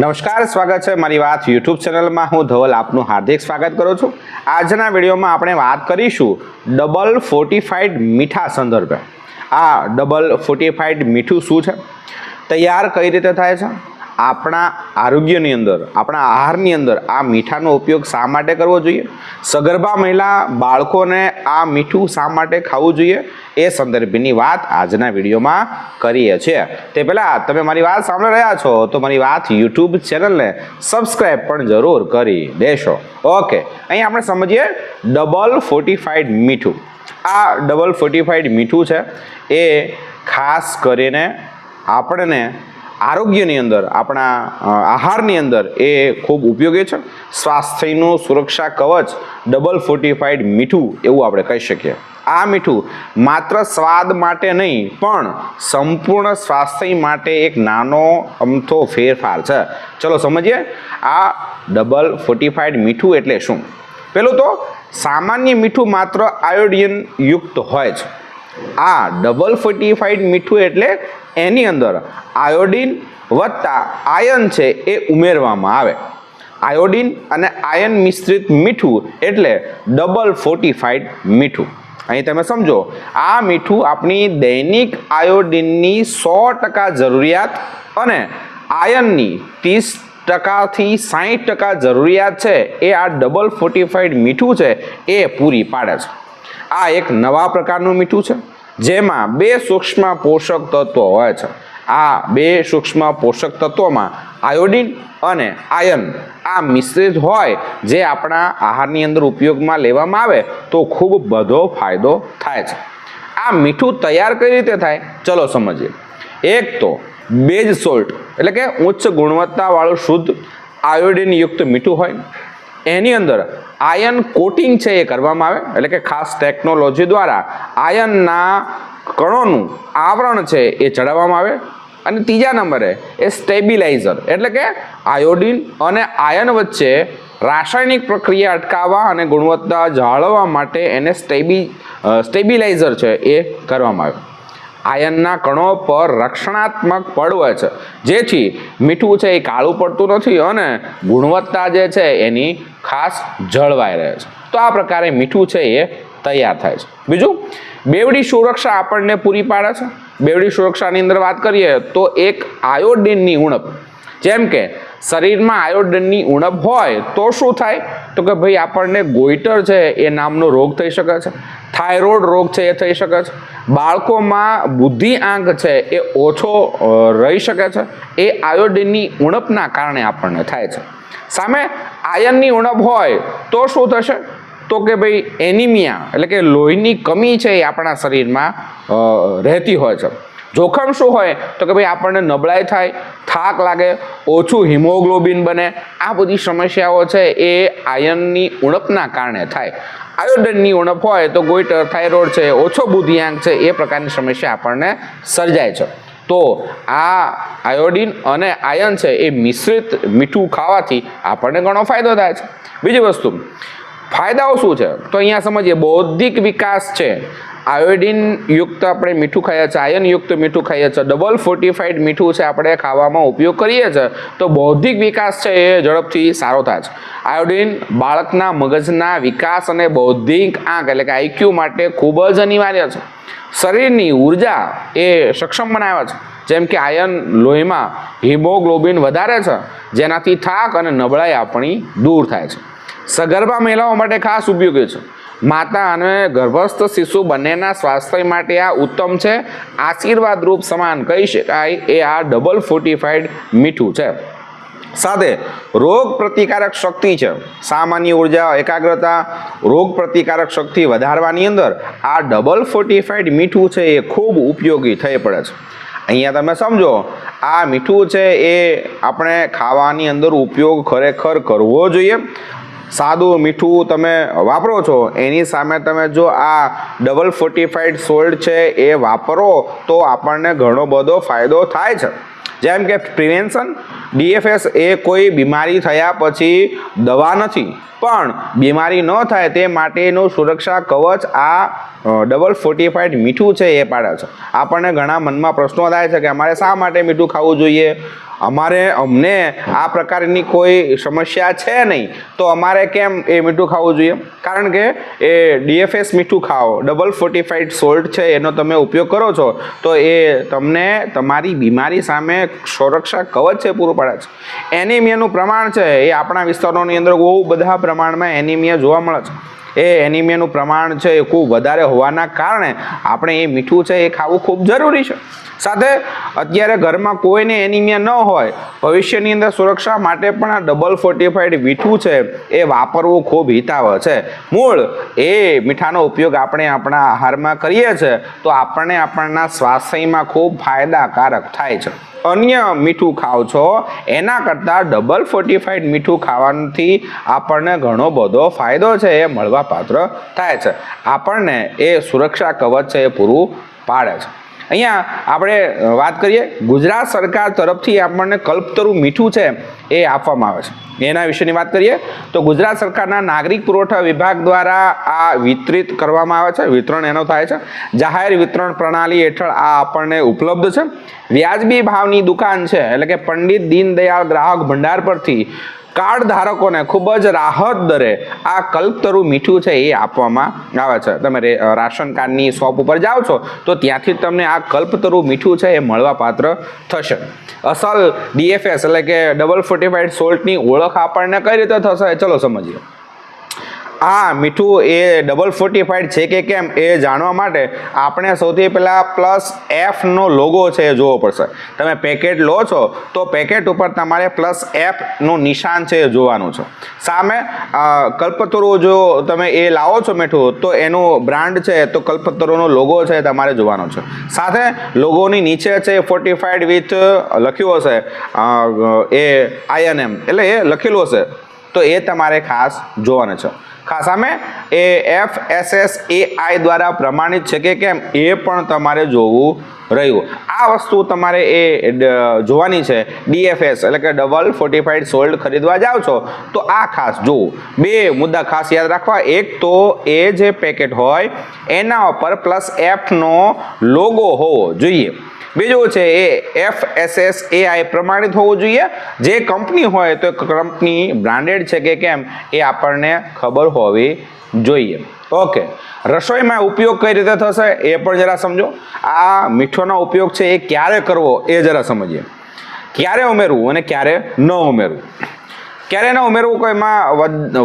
નમસ્કાર, સ્વાગત છે મારી વાત યુટ્યુબ ચેનલમાં. હું ધવલ, આપનું હાર્દિક સ્વાગત કરું છું. આજના વિડીયોમાં આપણે વાત કરીશું ડબલ ફોર્ટિફાઈડ મીઠા સંદર્ભે. આ ડબલ ફોર્ટિફાઈડ મીઠું શું છે? તૈયાર કઈ રીતે થાય છે? આપણા આરોગ્યની અંદર, આપણા આહારની અંદર આ મીઠાનો ઉપયોગ શા માટે કરવો જોઈએ? સગર્ભા મહિલા બાળકોને આ મીઠું શા માટે ખાવું જોઈએ? એ સંદર્ભની વાત આજના વિડીયોમાં કરીએ છીએ. તે પહેલાં તમે મારી વાત સાંભળી રહ્યા છો, તો મારી વાત યુટ્યુબ ચેનલને સબસ્ક્રાઈબ પણ જરૂર કરી દેશો. ઓકે અહીં આપણે સમજીએ ડબલ ફોર્ટિફાઈડ મીઠું. આ ડબલ ફોર્ટિફાઈડ મીઠું છે, એ ખાસ કરીને આપણને આરોગ્યની અંદર, આપણા આહારની અંદર એ ખૂબ ઉપયોગી છે. સ્વાસ્થ્યનું સુરક્ષા કવચ ડબલ ફોર્ટિફાઈડ મીઠું એવું આપણે કહી શકીએ. આ મીઠું માત્ર સ્વાદ માટે નહીં, પણ સંપૂર્ણ સ્વાસ્થ્ય માટે એક નાનો અમથો ફેરફાર છે. ચલો સમજીએ, આ ડબલ ફોર્ટિફાઈડ મીઠું એટલે શું? પેલું તો, સામાન્ય મીઠું માત્ર આયોડિન યુક્ત હોય છે. આ ડબલ ફોર્ટિફાઈડ મીઠું એટલે એની અંદર આયોડિન વત્તા આયન છે એ ઉમેરવામાં આવે. આયોડિન અને આયન મિશ્રિત મીઠું એટલે ડબલ ફોર્ટિફાઈડ મીઠું. અહીં તમે સમજો, આ મીઠું આપણી દૈનિક આયોડિનની સો ટકા જરૂરિયાત અને આયનની ત્રીસ ટકાથી સાહીઠ ટકા જરૂરિયાત છે એ આ ડબલ ફોર્ટિફાઈડ મીઠું છે એ પૂરી પાડે છે. આ એક નવા પ્રકારનું મીઠું છે. જેમાં બે સૂક્ષ્મ પોષક તત્વો હોય છે. આ બે સૂક્ષ્મ પોષક તત્વોમાં આયોડિન અને આયન, આ મિશ્રિત હોય જે આપણા આહારની અંદર ઉપયોગમાં લેવામાં આવે તો ખૂબ બધો ફાયદો થાય છે. આ મીઠું તૈયાર કઈ રીતે થાય? ચલો સમજીએ. એક તો બેઝ સોલ્ટ, એટલે કે ઉચ્ચ ગુણવત્તાવાળું શુદ્ધ આયોડિનયુક્ત મીઠું હોય. એની અંદર આયન કોટિંગ છે એ કરવામાં આવે, એટલે કે ખાસ ટેકનોલોજી દ્વારા આયનના કણોનું આવરણ છે એ ચડાવવામાં આવે. અને ત્રીજા નંબરે એ સ્ટેબિલાઇઝર એટલે કે આયોડિન અને આયન વચ્ચે રાસાયણિક પ્રક્રિયા અટકાવવા અને ગુણવત્તા જાળવવા માટે એને સ્ટેબી સ્ટેબિલાઇઝર છે એ કરવામાં આવે. આયનના કણો પર રક્ષણાત્મક પડવે છે. જેથી મીઠું છે એ કાળું પડતું નથી અને ગુણવત્તા જે છે એની ખાસ જળવાઈ રહે છે. તો આ પ્રકારે મીઠું છે એ તૈયાર થાય છે. બીજું, બેવડી સુરક્ષા આપણને પૂરી પાડે છે. બેવડી સુરક્ષાની અંદર વાત કરીએ તો એક આયોડિનની ઉણપ જેમ કે શરીરમાં આયોડિનની ઉણપ હોય તો શું થાય? તો કે ભાઈ આપણને ગોઈટર છે એ નામનો રોગ થઈ શકે છે, થાઇરોઇડ રોગ છે એ થઈ શકે છે, બાળકોમાં બુદ્ધિ આંક છે એ ઓછો રહી શકે છે, એ આયોડિનની ઉણપના કારણે આપણને થાય છે. સામે આયનની ઉણપ હોય તો શું થશે? તો કે ભાઈ એનિમિયા, એટલે કે લોહીની કમી છે એ આપણા શરીરમાં રહેતી હોય છે. જોખમ શું હોય? તો કે ભાઈ આપણને નબળાઈ થાય, થાક લાગે, ઓછું હિમોગ્લોબિન બને. આ બધી સમસ્યાઓ છે એ આયનની ઉણપના કારણે થાય. આયોડનની ઉણપ હોય તો ગોઈટર થાઇરોઇડ છે, ઓછો બુદ્ધિઆંક છે, એ પ્રકારની સમસ્યા આપણને સર્જાય છે. તો આ આયોડિન અને આયન છે એ મિશ્રિત મીઠું ખાવાથી આપણને ઘણો ફાયદો થાય છે. બીજી વસ્તુ, ફાયદાઓ શું છે? તો અહીંયા સમજીએ, બૌદ્ધિક વિકાસ છે. આયોડિન યુક્ત આપણે મીઠું ખાઈએ છીએ આયન યુક્ત મીઠું ખાઈએ છીએ. ડબલ ફોર્ટિફાઈડ મીઠું છે આપણે ખાવામાં ઉપયોગ કરીએ છીએ. તો બૌદ્ધિક વિકાસ છે એ ઝડપથી સારો થાય છે. આયોડિન બાળકના મગજના વિકાસ અને બૌદ્ધિક આંક એટલે કે આઈક્યુ માટે ખૂબ જ અનિવાર્ય છે. શરીરની ઊર્જા એ સક્ષમ બનાવે છે. જેમ કે આયન લોહીમાં હિમોગ્લોબિન વધારે છે. જેનાથી થાક અને નબળાઈ આપણી દૂર થાય છે. સગર્ભા મહિલાઓ માટે ખાસ ઉપયોગી છે. માતા અને ગર્ભસ્થ શિશુ બંનેના સ્વાસ્થ્ય માટે આ ઉત્તમ છે. આશીર્વાદ રૂપ સમાન કહી શકાય એ આ ડબલ ફોર્ટિફાઈડ મીઠું છે. સાથે રોગ પ્રતિકારક શક્તિ છે. સામાન્ય ઊર્જા, એકાગ્રતા, રોગ પ્રતિકારક શક્તિ વધારવાની અંદર આ ડબલ ફોર્ટિફાઈડ મીઠું છે એ ખૂબ ઉપયોગી થઈ પડે છે. અહીંયા તમે સમજો, આ મીઠું છે એ આપણે ખાવાની અંદર ઉપયોગ ખરેખર કરવો જોઈએ. સાદું મીઠું તમે વાપરો છો, એની સામે તમે જો આ ડબલ ફોર્ટિફાઈડ સોલ્ટ છે એ વાપરો, તો આપણને ઘણો બધો ફાયદો થાય છે. જેમ કે પ્રિવેન્શન ડીએફએસ એ કોઈ બીમારી થયા પછી દવા નથી, પણ બીમારી ન થાય તે માટેનું સુરક્ષા કવચ આ ડબલ ફોર્ટિફાઈડ મીઠું છે એ પાડે છે. આપણને ઘણા મનમાં પ્રશ્નો થાય છે કે અમારે શા માટે મીઠું ખાવું જોઈએ? અમારે અમને આ પ્રકારની કોઈ સમસ્યા છે નહીં. તો અમારે કેમ એ મીઠું ખાવું જોઈએ? કારણ કે એ ડીએફએસ મીઠું ખાઓ. ડબલ ફોર્ટિફાઈડ સોલ્ટ છે, એનો તમે ઉપયોગ કરો છો, તો એ તમને તમારી બીમારી સામે સુરક્ષા કવચ છે, પૂરું પાડે છે. એનિમિયાનું પ્રમાણ છે, એ આપણા વિસ્તારોની અંદર બહુ બધા પ્રમાણમાં એનિમિયા જોવા મળે છે. એ એનિમિયાનું પ્રમાણ છે એ ખૂબ વધારે હોવાના કારણે આપણે એ મીઠું છે એ ખાવું ખૂબ જરૂરી છે. સાથે અત્યારે ઘરમાં કોઈને એનિમિયા ન હોય, ભવિષ્યની અંદર સુરક્ષા માટે પણ આ ડબલ ફોર્ટિફાઈડ મીઠું છે એ વાપરવું ખૂબ હિતાવહ છે. મૂળ એ મીઠાનો ઉપયોગ આપણે આપણા આહારમાં કરીએ છીએ તો આપણને આપણના સ્વાસ્થ્યમાં ખૂબ ફાયદાકારક થાય છે. અન્ય મીઠું ખાવ છો, એના કરતાં ડબલ ફોર્ટિફાઈડ મીઠું ખાવાથી આપણને ઘણો બધો ફાયદો છે, એ મળવાપાત્ર થાય છે. આપણને એ સુરક્ષા કવચ છે, એ પૂરું પાડે છે. અહીંયા આપણે વાત કરીએ. ગુજરાત સરકાર તરફથી આપણને કલ્પતરું મીઠું છે એ આપવામાં આવે છે. એના વિશેની વાત કરીએ તો ગુજરાત સરકારના નાગરિક પુરવઠા વિભાગ દ્વારા આ વિતરિત કરવામાં આવે છે. વિતરણ એનો થાય છે. જાહેર વિતરણ પ્રણાલી હેઠળ આ આપણને ઉપલબ્ધ છે. વ્યાજબી ભાવની દુકાન છે. એટલે કે પંડિત દીનદયાળ ગ્રાહક ભંડાર પરથી કાર્ડ ધારકોને ખૂબ જ રાહત દરે આ કલ્પતરુ મીઠું છે એ આપવામાં આવે છે. તમે રાશન કાર્ડની શોપ ઉપર જાઓ છો, તો ત્યાંથી તમને આ કલ્પતરુ મીઠું છે એ મળવા પાત્ર થશે. અસલ ડીએફએસ એટલે કે ડબલ ફોર્ટિફાઈડ સોલ્ટની ઓળખ આપણને કઈ રીતે થશે ચલો સમજીએ. આ મીઠું એ ડબલ ફોર્ટિફાઈડ છે કે કેમ એ જાણવા માટે આપણે સૌથી પહેલાં પ્લસ એફનો લોગો છે એ જોવો પડશે. તમે પેકેટ લો છો, તો પેકેટ ઉપર તમારે પ્લસ એફનું નિશાન છે એ જોવાનું છે. સામે કલ્પતરુ જો તમે એ લાવો છો મીઠું, તો એનું બ્રાન્ડ છે, તો કલ્પતરુનો લોગો છે એ તમારે જોવાનો છે. સાથે લોગોની નીચે છે ફોર્ટિફાઈડ વિથ લખ્યું હશે એ આઈએનએમ એટલે એ લખેલું હશે, તો એ તમારે ખાસ જોવાનું છે. ખાસ સામે એ F S S A I દ્વારા પ્રમાણિત છે કે કેમ? એ પણ તમારે જોવું રહ્યું. આ વસ્તુ તમારે એ જોવાની છે. ડીએફએસ એટલે કે ડબલ ફોર્ટિફાઈડ સોલ્ડ ખરીદવા જાઓ છો, તો આ ખાસ જોવું. બે મુદ્દા ખાસ યાદ રાખવા. એક તો એ જે પેકેટ હોય, એના ઉપર પ્લસ એફનો લોગો હોવો જોઈએ. બીજું છે એ F S S A I પ્રમાણિત હોવું જોઈએ. જે કંપની હોય તો કંપની બ્રાન્ડેડ છે કે કેમ એ આપણને ખબર હોવી જોઈએ. ઓકે. રસોઈમાં ઉપયોગ કઈ રીતે થશે એ પણ જરા સમજો. આ મીઠોનો ઉપયોગ છે એ ક્યારે કરવો એ જરા સમજીએ. ક્યારે ઉમેરવું અને ક્યારે ન ઉમેરવું? ક્યારે ન ઉમેરવું કોઈમાં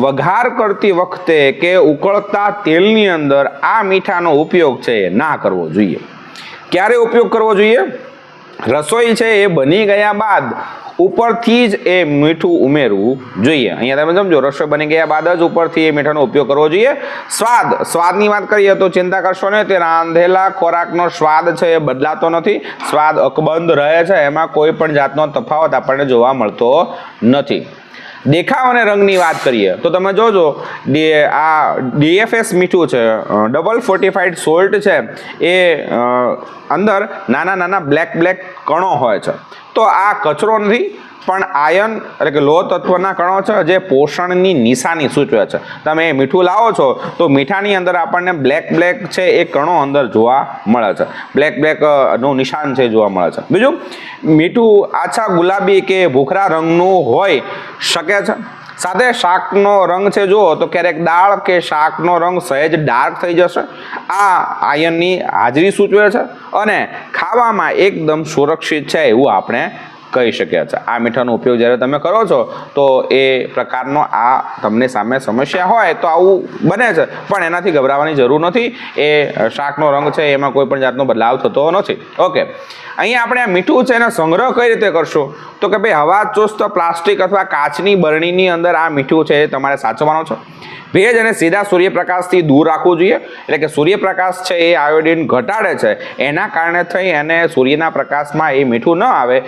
વઘાર કરતી વખતે કે ઉકળતા તેલની અંદર આ મીઠાનો ઉપયોગ છે એ ના કરવો જોઈએ. ક્યારે ઉપયોગ કરવો જોઈએ? રસોઈ છે એ બની ગયા બાદ ઉપરથી જ એ મીઠું ઉમેરવું જોઈએ. અહીંયા તમે સમજો, રસોઈ બની ગયા બાદ જ ઉપરથી એ મીઠાનો ઉપયોગ કરવો જોઈએ. સ્વાદ, સ્વાદની વાત કરીએ તો ચિંતા કરશો ને તે રાંધેલા ખોરાકનો સ્વાદ છે એ બદલાતો નથી. સ્વાદ અકબંધ રહે છે, એમાં કોઈ પણ જાતનો તફાવત આપણને જોવા મળતો નથી. દેખાવ અને રંગની વાત કરીએ, તો તમે જોજો આ ડીએફએસ મીઠું છે ડબલ ફોર્ટિફાઈડ સોલ્ટ છે, એ અંદર નાના નાના બ્લેક બ્લેક કણો હોય છે. તો આ કચરો નથી પણ આયન એટલે કે લોહ તત્વના કણો છે, જે પોષણની નિશાની સૂચવે છે. તમે એ મીઠું લાવો છો, તો મીઠાની અંદર આપણને બ્લેક બ્લેક છે એ કણો અંદર જોવા મળે છે. બ્લેક બ્લેકનું નિશાન છે જોવા મળે છે. બીજું, મીઠું આછા ગુલાબી કે ભૂખરા રંગનું હોય શકે છે? સાથે શાકનો રંગ છે, જુઓ, તો ક્યારેક દાળ કે શાકનો રંગ સહેજ ડાર્ક થઈ જશે. આ આયનની હાજરી સૂચવે છે અને ખાવામાં એકદમ સુરક્ષિત છે એવું આપણે કહી શકીએ છીએ આ મીઠાનો ઉપયોગ જ્યારે તમે કરો છો, તો એ પ્રકારનો આ તમને સામે સમસ્યા હોય તો આવું બને છે. પણ એનાથી ગભરાવાની જરૂર નથી. એ શાકનો રંગ છે, એમાં કોઈ પણ જાતનો બદલાવ થતો નથી. ઓકે અહીંયા આપણે આ મીઠું છે એનો સંગ્રહ કઈ રીતે કરશું? તો કે ભાઈ, હવા ચુસ્ત પ્લાસ્ટિક અથવા કાચની બરણીની અંદર આ મીઠું છે એ તમારે સાચવવાનું છે. ભેજ અને સીધા સૂર્યપ્રકાશથી દૂર રાખવું જોઈએ. એટલે કે સૂર્યપ્રકાશ છે એ આયોડિન ઘટાડે છે. એના કારણે થઈ અને સૂર્યના પ્રકાશમાં એ મીઠું ન આવે.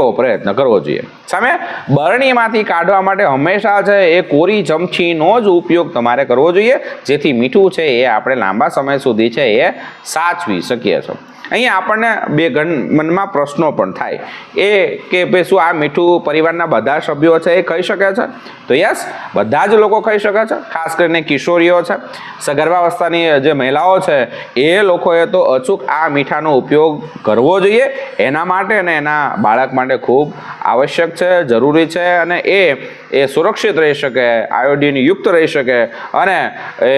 એવો પ્રયત્ન કરવો જોઈએ. સામે બરણીમાંથી કાઢવા માટે હંમેશા છે એ કોરી ચમચીનો જ ઉપયોગ તમારે કરવો જોઈએ. જેથી મીઠું છે એ આપણે લાંબા સમય સુધી છે એ સાચવી શકીએ છીએ. અહીંયા આપણને બે ઘન મનમાં પ્રશ્નો પણ થાય. એ કે ભાઈ શું આ મીઠું પરિવારના બધા સભ્યો છે એ ખાઈ શકે છે? તો યસ, બધા જ લોકો ખાઈ શકે છે. ખાસ કરીને કિશોરીઓ છે. સગર્ભાવસ્થાની જે મહિલાઓ છે, એ લોકોએ તો અચૂક આ મીઠાનો ઉપયોગ કરવો જોઈએ. એના માટે અને એના બાળક માટે ખૂબ આવશ્યક છે, જરૂરી છે અને એ એ સુરક્ષિત રહી શકે, આયોડિન યુક્ત રહી શકે અને એ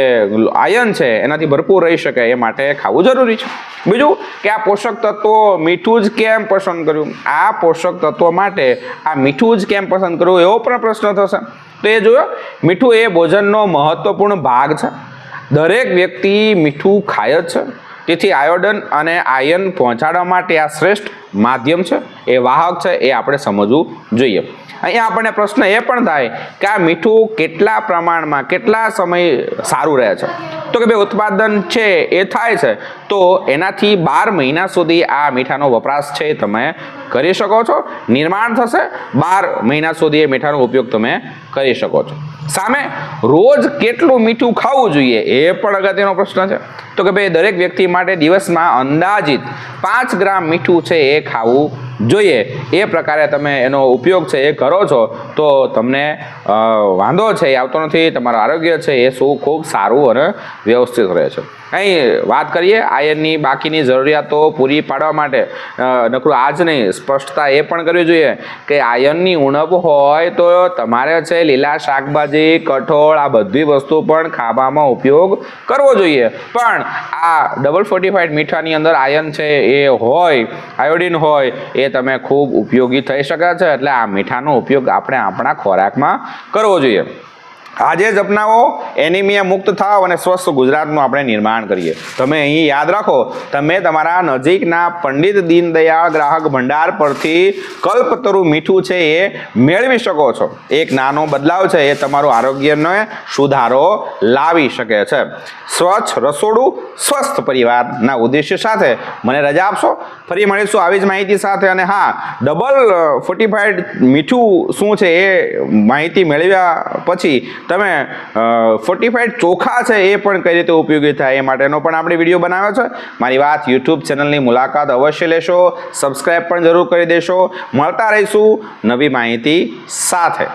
આયન છે, એનાથી ભરપૂર રહી શકે એ માટે ખાવું જરૂરી છે. બીજું કે આ પોષક તત્વો મીઠું જ કેમ પસંદ કર્યું? આ પોષક તત્વો માટે આ મીઠું જ કેમ પસંદ કરવું એવો પણ પ્રશ્ન થશે. તો એ જોયો, મીઠું એ ભોજનનો મહત્વપૂર્ણ ભાગ છે. દરેક વ્યક્તિ મીઠું ખાય જ છે. તેથી આયોડન અને આયન પહોંચાડવા માટે આ શ્રેષ્ઠ માધ્યમ છે. એ વાહક છે, એ આપણે સમજવું જોઈએ. અહીંયા આપણને પ્રશ્ન એ પણ થાય કે આ મીઠું કેટલા પ્રમાણમાં, કેટલા સમય સારું રહે છે. તો કે ભાઈ, ઉત્પાદન છે, એ થાય છે. તો એનાથી બાર મહિના સુધી આ મીઠાનો વપરાશ છે તમે કરી શકો છો. નિર્માણ થશે, બાર મહિના સુધી એ મીઠાનો ઉપયોગ તમે કરી શકો છો. સામે રોજ કેટલું મીઠું ખાવું જોઈએ એ પણ અગત્યનો પ્રશ્ન છે. તો કે ભાઈ દરેક વ્યક્તિ માટે દિવસમાં અંદાજિત પાંચ ગ્રામ મીઠું છે એ ખાવું જોઈએ. એ પ્રકારે તમે એનો ઉપયોગ છે એ કરો છો, તો તમને વાંધો છે, એ આવતો નથી, તમારું આરોગ્ય છે, એ શું ખૂબ સારું અને વ્યવસ્થિત રહે છે. અહીં વાત કરીએ આયનની બાકીની જરૂરિયાતો પૂરી પાડવા માટે. નકરું આ જ નહીં, સ્પષ્ટતા એ પણ કરવી જોઈએ કે આયનની ઉણપ હોય તો તમારે છે લીલા શાકભાજી, કઠોળ આ બધી વસ્તુ પણ ખાવામાં ઉપયોગ કરવો જોઈએ. પણ આ ડબલ ફોર્ટિફાઈડ મીઠાની અંદર આયન છે એ હોય આયોડિન હોય, એ તમે ખૂબ ઉપયોગી થઈ શકે છે. એટલે આ મીઠાનો ઉપયોગ આપણે આપણા ખોરાકમાં કરવો જોઈએ. આજે જ અપનાવો, એનિમિયા મુક્ત થાવ અને સ્વસ્થ ગુજરાતનું આપણે નિર્માણ કરીએ. તમે અહીં યાદ રાખો, તમે તમારા નજીકના પંડિત દીનદયાળ ગ્રાહક ભંડાર પરથી કલ્પતરુ મીઠું છે એ મેળવી શકો છો. એક નાનો બદલાવ છે, એ તમારું આરોગ્યને સુધારો લાવી શકે છે. સ્વચ્છ રસોડું, સ્વસ્થ પરિવારના ઉદ્દેશ્ય સાથે મને રજા આપશો? ફરી મળીશું આવી જ માહિતી સાથે અને હા ડબલ ફોર્ટીફાઈડ મીઠું શું છે એ માહિતી મેળવ્યા પછી તમે ફોર્ટીફાઈડ ચોખા છે એ પણ કઈ રીતે ઉપયોગી થાય એ માટેનો પણ આપણે વીડિયો બનાવ્યો છે. મારી વાત યુટ્યુબ ચેનલની મુલાકાત અવશ્ય લેશો. સબસ્ક્રાઈબ પણ જરૂર કરી દેશો. મળતા રહીશું નવી માહિતી સાથે.